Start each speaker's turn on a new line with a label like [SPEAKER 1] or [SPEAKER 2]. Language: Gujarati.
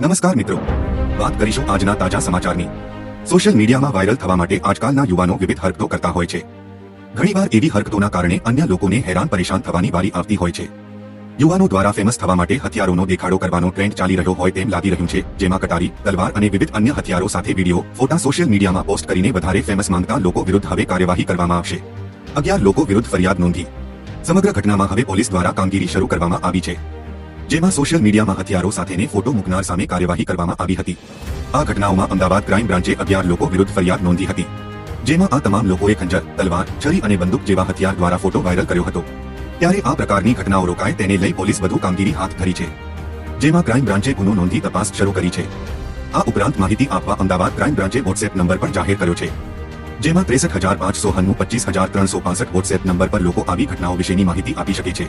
[SPEAKER 1] નમસ્કાર મિત્રો. વાત કરીશું આજના તાજા સમાચારની. સોશિયલ મીડિયામાં વાયરલ થવા માટે આજકાલના યુવાનો વિવિધ હરકતો કરતા હોય છે. ઘણીવાર એવી હરકતોના કારણે અન્ય લોકોને હેરાન પરેશાન થવાની વારી આવતી હોય છે. યુવાનો દ્વારા ફેમસ થવા માટે હથિયારોનો દેખાડો કરવાનો ટ્રેન્ડ ચાલી રહ્યો હોય તેમ લાગી રહ્યું છે, જેમાં કટારી, તલવાર અને વિવિધ અન્ય હથિયારો સાથે વીડિયો, ફોટા સોશિયલ મીડિયામાં પોસ્ટ કરીને વધારે ફેમસ માંગતા લોકો વિરુદ્ધ હવે કાર્યવાહી કરવામાં આવશે. અગિયાર લોકો વિરુદ્ધ ફરિયાદ નોંધી. સમગ્ર ઘટનામાં હવે પોલીસ દ્વારા કામગીરી શરૂ કરવામાં આવી છે. જેમાં સોશિયલ મીડિયામાં હથિયારો સાથેને ફોટો મૂકનાર સામે કાર્યવાહી કરવામાં આવી હતી. આ ઘટનાઓમાં અમદાવાદ ક્રાઇમ બ્રાન્ચે અગિયાર લોકો વિરુદ્ધ ફરિયાદ નોંધી હતી. જેમાં આ તમામ લોકોએ ખંજર, તલવાર, છરી અને બંદૂક જેવા હથિયાર દ્વારા ફોટો વાયરલ કર્યો હતો. ત્યારે આ પ્રકારની ઘટનાઓ રોકાય તેને લઈ પોલીસ વધુ કામગીરી હાથ ધરી છે. જેમાં ક્રાઇમ બ્રાન્ચે ગુનો નોંધી તપાસ શરૂ કરી છે. આ ઉપરાંત માહિતી આપવા અમદાવાદ ક્રાઇમ બ્રાન્ચે વોટ્સએપ નંબર પણ જાહેર કર્યો છે. જેમાં ત્રેસઠ હજાર પાંચસો હન્નું પચીસ હજાર ત્રણસો પાસઠ વોટ્સએપ નંબર પર લોકો આવી ઘટનાઓ વિશેની માહિતી આપી શકે છે.